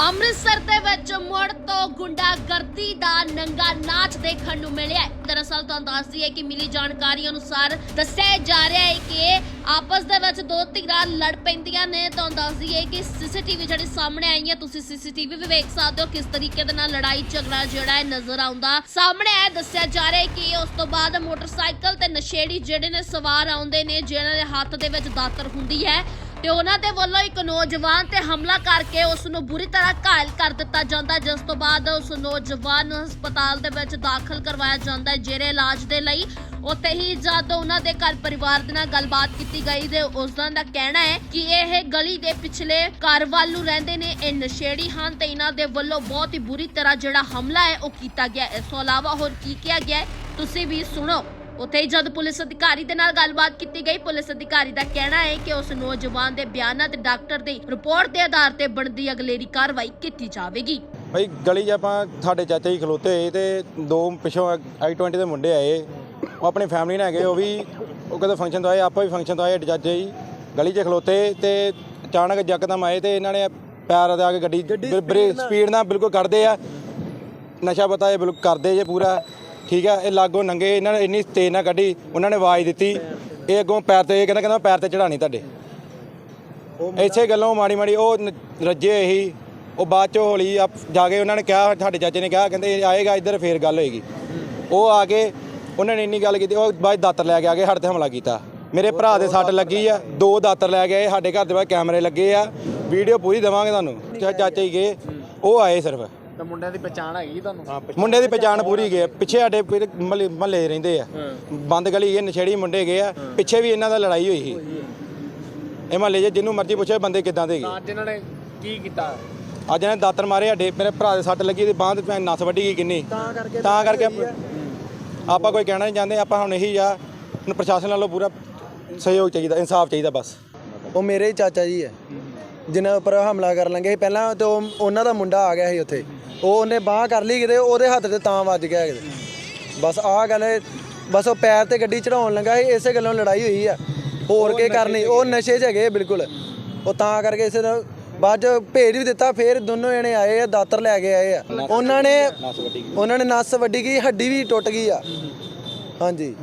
ਅੰਮ੍ਰਿਤਸਰ ਦੇ ਵਿੱਚ ਮੁੜ ਤੋਂ ਗੁੰਡਾਗਰਦੀ ਦਾ ਨੰਗਾ ਨਾਚ ਦੇਖਣ ਨੂੰ ਮਿਲਿਆ ਹੈ। ਦਰਅਸਲ ਤੁਹਾਨੂੰ ਦੱਸ ਦਈਏ ਕਿ ਮਿਲੀ ਜਾਣਕਾਰੀ ਅਨੁਸਾਰ ਦੱਸਿਆ ਜਾ ਰਿਹਾ ਹੈ ਕਿ ਆਪਸ ਦੇ ਵਿੱਚ ਦੋ ਧਿਰਾਂ ਲੜ ਪੈਂਦੀਆਂ ਨੇ। ਤੁਹਾਨੂੰ ਦੱਸ ਦਈਏ ਕਿ ਸੀਸੀਟੀਵੀ ਜਿਹੜੀ ਸਾਹਮਣੇ ਆਈ ਹੈ, ਤੁਸੀਂ ਸੀਸੀਟੀਵੀ ਵੀ ਵੇਖ ਸਕਦੇ ਹੋ ਕਿਸ ਤਰੀਕੇ ਦੇ ਨਾਲ ਲੜਾਈ ਝਗੜਾ ਜਿਹੜਾ ਹੈ ਨਜ਼ਰ ਆਉਂਦਾ। ਸਾਹਮਣੇ ਆਇਆ ਦੱਸਿਆ ਜਾ ਰਿਹਾ ਹੈ ਕਿ ਉਸ ਤੋਂ ਬਾਅਦ ਮੋਟਰਸਾਈਕਲ ਤੇ ਨਸ਼ੇੜੀ ਜਿਹੜੇ ਨੇ ਸਵਾਰ ਆਉਂਦੇ ਨੇ ਜਿਨ੍ਹਾਂ ਦੇ ਹੱਥ ਦੇ ਵਿੱਚ ਦਾਤਰ ਹੁੰਦੀ ਹੈ। ਤੇ ਉਹਨਾਂ ਦੇ ਵੱਲੋਂ ਇੱਕ ਨੌਜਵਾਨ ਤੇ ਹਮਲਾ ਕਰਕੇ ਉਸ ਨੂੰ ਬੁਰੀ ਤਰ੍ਹਾਂ ਘਾਇਲ ਕਰ ਦਿੱਤਾ ਜਾਂਦਾ ਜਿਸ ਤੋਂ ਬਾਅਦ ਉਸ ਨੌਜਵਾਨ ਨੂੰ ਹਸਪਤਾਲ ਦੇ ਵਿੱਚ ਦਾਖਲ ਕਰਵਾਇਆ ਜਾਂਦਾ ਹੈ। ਜੇਰੇ ਇਲਾਜ ਦੇ ਲਈ ਉੱਥੇ ਹੀ ਜਦ ਉਹਨਾਂ ਦੇ ਘਰ ਪਰਿਵਾਰ ਦੇ ਨਾਲ ਗੱਲਬਾਤ ਕੀਤੀ ਗਈ ਤੇ ਉਸ ਦਾ ਕਹਿਣਾ ਹੈ ਕਿ ਇਹ ਗਲੀ ਦੇ ਪਿਛਲੇ ਘਰ ਵੱਲ ਨੂੰ ਰਹਿੰਦੇ ਨੇ, ਇਹ ਨਸ਼ੇੜੀ ਹਨ ਤੇ ਇਹਨਾਂ ਦੇ ਵੱਲੋਂ ਬਹੁਤ ਹੀ ਬੁਰੀ ਤਰ੍ਹਾਂ ਜਿਹੜਾ ਹਮਲਾ ਹੈ ਉਹ ਕੀਤਾ ਗਿਆ ਇਸ ਤੋਂ ਇਲਾਵਾ ਹੋਰ ਕੀ ਕਿਹਾ ਗਿਆ ਤੁਸੀਂ ਵੀ ਸੁਣੋ। ਉੱਥੇ ਹੀ ਜਦ ਪੁਲਿਸ ਅਧਿਕਾਰੀ ਦੇ ਨਾਲ ਗੱਲਬਾਤ ਕੀਤੀ ਗਈ ਪੁਲਿਸ ਅਧਿਕਾਰੀ ਦਾ ਕਹਿਣਾ ਹੈ ਕਿ ਉਸ ਨੌਜਵਾਨ ਦੇ ਬਿਆਨਾਂ ਤੇ ਡਾਕਟਰ ਦੀ ਰਿਪੋਰਟ ਦੇ ਆਧਾਰ ਤੇ ਬਣਦੀ ਅਗਲੇਰੀ ਕਾਰਵਾਈ ਕੀਤੀ ਜਾਵੇਗੀ। ਭਾਈ ਗਲੀ 'ਚ ਆਪਾਂ ਸਾਡੇ ਚਾਚਾ ਜੀ ਖਲੋਤੇ ਹੋਏ ਤੇ ਦੋ ਪਿੱਛੋਂ ਆਈ 20 ਦੇ ਮੁੰਡੇ ਆਏ। ਉਹ ਆਪਣੀ ਫੈਮਿਲੀ ਨਾਲ ਹੈਗੇ ਉਹ ਵੀ ਉਹ ਕਦੇ ਫੰਕਸ਼ਨ ਤੋਂ ਆਏ ਆਪਾਂ ਵੀ ਫੰਕਸ਼ਨ ਤੋਂ ਆਏ ਚਾਚਾ ਜੀ। ਗਲੀ 'ਚ ਖਲੋਤੇ ਤੇ ਅਚਾਨਕ ਯਕਦਮ ਆਏ ਤੇ ਇਹਨਾਂ ਨੇ ਪੈਰ ਦੇ ਆ ਕੇ ਗੱਡੀ ਬਰੇ ਸਪੀਡ ਨਾਲ ਬਿਲਕੁਲ ਕੱਢਦੇ ਆ। ਨਸ਼ਾ ਪਤਾ ਇਹ ਬਿਲਕੁਲ ਕਰਦੇ ਜੇ ਪੂਰਾ। ਠੀਕ ਆ ਇਹ ਲਾਗੋਂ ਨੰਗੇ ਇਹਨਾਂ ਨੇ ਇੰਨੀ ਤੇਜ਼ ਨਾਲ ਕੱਢੀ ਉਹਨਾਂ ਨੇ ਆਵਾਜ਼ ਦਿੱਤੀ। ਇਹ ਅੱਗੋਂ ਪੈਰ ਤੇ ਇਹ ਕਹਿੰਦਾ ਕਹਿੰਦਾ ਪੈਰ ਤੇ ਚੜਾਣੀ ਤੁਹਾਡੇ। ਇਸੇ ਗੱਲੋਂ ਮਾੜੀ ਮਾੜੀ ਉਹ ਨ- ਰੱਜੇ ਸੀ ਉਹ ਬਾਅਦ ਚ ਹੌਲੀ ਜਾ ਕੇ ਉਹਨਾਂ ਨੇ ਕਿਹਾ ਸਾਡੇ ਚਾਚੇ ਨੇ ਕਿਹਾ ਕਹਿੰਦੇ ਇਹ ਆਏਗਾ ਇੱਧਰ ਫੇਰ ਗੱਲ ਹੋਏਗੀ। ਉਹ ਆ ਕੇ ਉਹਨਾਂ ਨੇ ਇੰਨੀ ਗੱਲ ਕੀਤੀ ਉਹ ਬਾਅਦ ਦਾਤਰ ਲੈ ਕੇ ਆ ਗਏ ਸਾਡੇ ਤੇ ਹਮਲਾ ਕੀਤਾ। ਮੇਰੇ ਭਰਾ ਦੇ ਸੱਟ ਲੱਗੀ ਆ ਦੋ ਦਾਤਰ ਲੈ ਕੇ ਆਏ ਸਾਡੇ ਘਰ ਦੇ ਬਾਹਰ ਕੈਮਰੇ ਲੱਗੇ ਆ। ਵੀਡੀਓ ਪੂਰੀ ਦੇਵਾਂਗੇ ਤੁਹਾਨੂੰ ਚਾਚੇ ਹੀ ਗਏ ਉਹ ਆਏ ਸਿਰਫ। ਤਾਂ ਮੁੰਡਿਆਂ ਦੀ ਪਛਾਣ ਹੈਗੀ ਤੁਹਾਨੂੰ? ਮੁੰਡੇ ਦੀ ਪਛਾਣ ਪੂਰੀ ਗਏ ਪਿੱਛੇ ਸਾਡੇ ਮਹੱਲੇ ਰਹਿੰਦੇ ਆ। ਬੰਦ ਗਲੀ ਇਹ ਨਸ਼ੇੜੀ ਮੁੰਡੇ ਗਏ ਆ। ਪਿੱਛੇ ਵੀ ਇਹਨਾਂ ਦਾ ਲੜਾਈ ਹੋਈ ਸੀ। ਇਹ ਮਹੱਲੇ 'ਚ ਜਿਹਨੂੰ ਮਰਜ਼ੀ ਪੁੱਛੇ ਬੰਦੇ ਕਿੱਦਾਂ ਦੇ ਗਏ ਅੱਜ ਇਹਨਾਂ ਨੇ ਕੀ ਕੀਤਾ? ਅੱਜ ਇਹਨੇ ਦਾਤਰ ਮਾਰੇ ਸਾਡੇ ਮੇਰੇ ਭਰਾ ਦੇ ਸੱਟ ਲੱਗੀ ਤੇ ਬਾਂਹ ਤੇ ਭੈਣ ਨਸ ਵੱਢੀ ਗਈ ਕਿੰਨੀ। ਤਾਂ ਕਰਕੇ ਤਾਂ ਕਰਕੇ ਆਪਾਂ ਕੋਈ ਕਹਿਣਾ ਨਹੀਂ ਚਾਹੁੰਦੇ ਆਪਾਂ ਹੁਣ ਇਹੀ ਆ। ਹੁਣ ਪ੍ਰਸ਼ਾਸਨ ਵੱਲੋਂ ਪੂਰਾ ਸਹਿਯੋਗ ਚਾਹੀਦਾ ਇਨਸਾਫ ਚਾਹੀਦਾ ਬਸ। ਉਹ ਮੇਰੇ ਹੀ ਚਾਚਾ ਜੀ ਹੈ ਜਿਨ੍ਹਾਂ ਉੱਪਰ ਹਮਲਾ ਕਰਨ ਲੱਗੇ। ਸੀ ਪਹਿਲਾਂ ਤੇ ਉਹ ਉਹਨਾਂ ਦਾ ਮੁੰਡਾ ਆ ਗਿਆ ਸੀ ਉੱਥੇ। ਉਹ ਉਹਨੇ ਬਾਹ ਕਰ ਲਈ ਕਿਤੇ ਉਹਦੇ ਹੱਥ ਤੇ ਤਾਂ ਵੱਜ ਗਿਆ ਕਿਤੇ। ਬਸ ਆਹ ਗੱਲ ਹੈ, ਬਸ ਉਹ ਪੈਰ ਤੇ ਗੱਡੀ ਚੜਾਉਣ ਲੱਗਾ ਸੀ ਇਸੇ ਗੱਲੋਂ ਲੜਾਈ ਹੋਈ ਆ। ਹੋਰ ਕੀ ਕਰਨੀ ਉਹ ਨਸ਼ੇ 'ਚ ਹੈਗੇ ਬਿਲਕੁਲ। ਉਹ ਤਾਂ ਕਰਕੇ ਇਸੇ ਦਾ ਬਾਅਦ 'ਚ ਭੇਜ ਵੀ ਦਿੱਤਾ ਫੇਰ ਦੋਨੋਂ ਜਣੇ ਆਏ ਆ ਦਾਤਰ ਲੈ ਕੇ ਆਏ ਆ। ਉਹਨਾਂ ਨੇ ਉਹਨਾਂ ਨੇ ਨਸ ਵੱਡੀ ਗਈ ਹੱਡੀ ਵੀ ਟੁੱਟ ਗਈ ਆ। ਹਾਂਜੀ।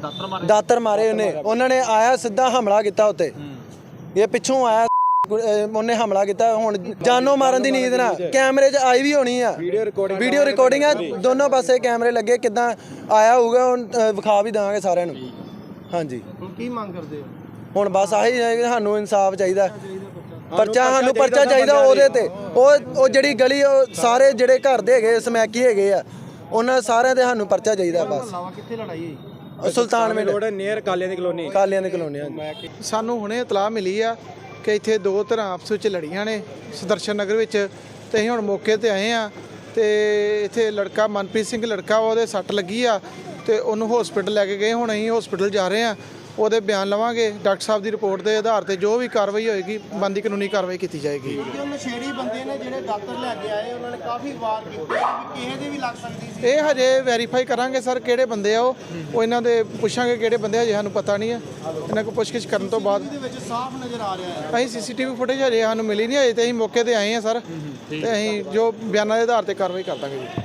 ਦਾਤਰ ਮਾਰੇ। ਉਹਨੇ। ਉਹਨਾਂ ਨੇ ਆਇਆ ਸਿੱਧਾ ਹਮਲਾ ਕੀਤਾ ਉੱਤੇ। ਇਹ ਪਿੱਛੋਂ ਆਇਆ ਉਹਨੇ ਹਮਲਾ ਕੀਤਾ ਹੁਣ ਜਾਨੋਂ ਮਾਰਨ ਦੀ ਨੀਂਦ ਨਾਲ। ਕੈਮਰੇ 'ਚ ਆਈ ਵੀ ਹੋਣੀ ਆ। ਵੀਡੀਓ ਰਿਕਾਰਡਿੰਗ ਵੀਡੀਓ ਰਿਕਾਰਡਿੰਗ ਆ ਦੋਨੋਂ ਪਾਸੇ ਕੈਮਰੇ ਲੱਗੇ ਕਿਦਾਂ ਆਇਆ ਹੋਊਗਾ ਹੁਣ ਵਿਖਾ ਵੀ ਦਾਂਗੇ ਸਾਰਿਆਂ ਨੂੰ। ਹਾਂਜੀ। ਹੁਣ ਕੀ ਮੰਗ ਕਰਦੇ ਹੋ? ਹੁਣ ਬਸ ਆਹੀ ਹੈ ਕਿ ਸਾਨੂੰ ਇਨਸਾਫ ਚਾਹੀਦਾ। ਪਰਚਾ। ਸਾਨੂੰ ਪਰਚਾ ਚਾਹੀਦਾ ਉਹਦੇ ਤੇ। ਉਹ ਉਹ ਜਿਹੜੀ ਗਲੀ ਉਹ ਸਾਰੇ ਜਿਹੜੇ ਘਰ ਦੇ ਹੈਗੇ ਸਮੈਕੀ ਹੈਗੇ ਆ ਉਹਨਾਂ ਸਾਰਿਆਂ ਤੇ ਸਾਨੂੰ ਪਰਚਾ ਚਾਹੀਦਾ ਬਸ। ਕਿੱਥੇ ਲੜਾਈ ਹੋਈ? ਸੁਲਤਾਨ ਮਿੰਟ ਰੋਡ ਨੀਅਰ ਕਾਲਿਆਂ ਦੀ ਕਲੋਨੀ। ਕਾਲੀਆਂ ਦੀ ਕਲੋਨੀ ਸਾਨੂੰ ਹੁਣੇ ਇਤਲਾਹ ਮਿਲੀ ਆ ਕਿ ਇੱਥੇ ਦੋ ਧਿਰਾਂ ਆਪਸ ਵਿੱਚ ਲੜੀਆਂ ਨੇ ਸੁਦਰਸ਼ਨ ਨਗਰ ਵਿੱਚ। ਤੇ ਅਸੀਂ ਹੁਣ ਮੌਕੇ ਤੇ ਆਏ ਆ ਤੇ ਇੱਥੇ ਲੜਕਾ ਮਨਪ੍ਰੀਤ ਸਿੰਘ, ਲੜਕਾ ਉਹਦੇ ਸੱਟ ਲੱਗੀ ਆ ਤੇ ਉਹਨੂੰ ਹਸਪੀਟਲ ਲੈ ਕੇ ਗਏ। ਹੁਣ ਅਸੀਂ ਹਸਪੀਟਲ ਜਾ ਰਹੇ ਆ ਉਹਦੇ ਬਿਆਨ ਲਵਾਂਗੇ ਡਾਕਟਰ ਸਾਹਿਬ ਦੀ ਰਿਪੋਰਟ ਦੇ ਆਧਾਰ ਤੇ ਜੋ ਵੀ ਕਾਰਵਾਈ ਹੋਏਗੀ ਬੰਦੀ ਕਾਨੂੰਨੀ ਕਾਰਵਾਈ ਕੀਤੀ ਜਾਏਗੀ। ਜੋ ਨਸ਼ੇੜੀ ਬੰਦੇ ਨੇ ਜਿਹੜੇ ਦਾਤਰ ਲੈ ਕੇ ਆਏ ਉਹਨਾਂ ਨੇ ਕਾਫੀ ਵਾਰ ਕੀਤੇ ਆ ਵੀ ਕਿਸੇ ਦੇ ਵੀ ਲੱਗ ਸਕਦੀ ਸੀ। ਇਹ ਹਜੇ ਵੈਰੀਫਾਈ ਕਰਾਂਗੇ ਸਰ ਕਿਹੜੇ ਬੰਦੇ ਆ ਉਹ। ਉਹ ਇਹਨਾਂ ਦੇ ਪੁੱਛਾਂਗੇ ਕਿਹੜੇ ਬੰਦੇ ਆ ਹਜੇ ਸਾਨੂੰ ਪਤਾ ਨਹੀਂ ਆ। ਇਹਨਾਂ ਕੋਲ ਪੁੱਛਗਿੱਛ ਕਰਨ ਤੋਂ ਬਾਅਦ। ਇਹਦੇ ਵਿੱਚ ਸਾਫ਼ ਨਜ਼ਰ ਆ ਰਿਹਾ ਹੈ। ਅਸੀਂ ਸੀਸੀਟੀਵੀ ਫੁਟੇਜ ਹਜੇ ਸਾਨੂੰ ਮਿਲੀ ਨਹੀਂ ਅਜੇ ਤੇ ਅਸੀਂ ਮੌਕੇ ਤੇ ਆਏ ਆ ਸਰ। ਤੇ ਅਸੀਂ ਜੋ ਬਿਆਨਾਂ ਦੇ ਆਧਾਰ ਤੇ ਕਾਰਵਾਈ ਕਰ ਦਾਂਗੇ ਜੀ।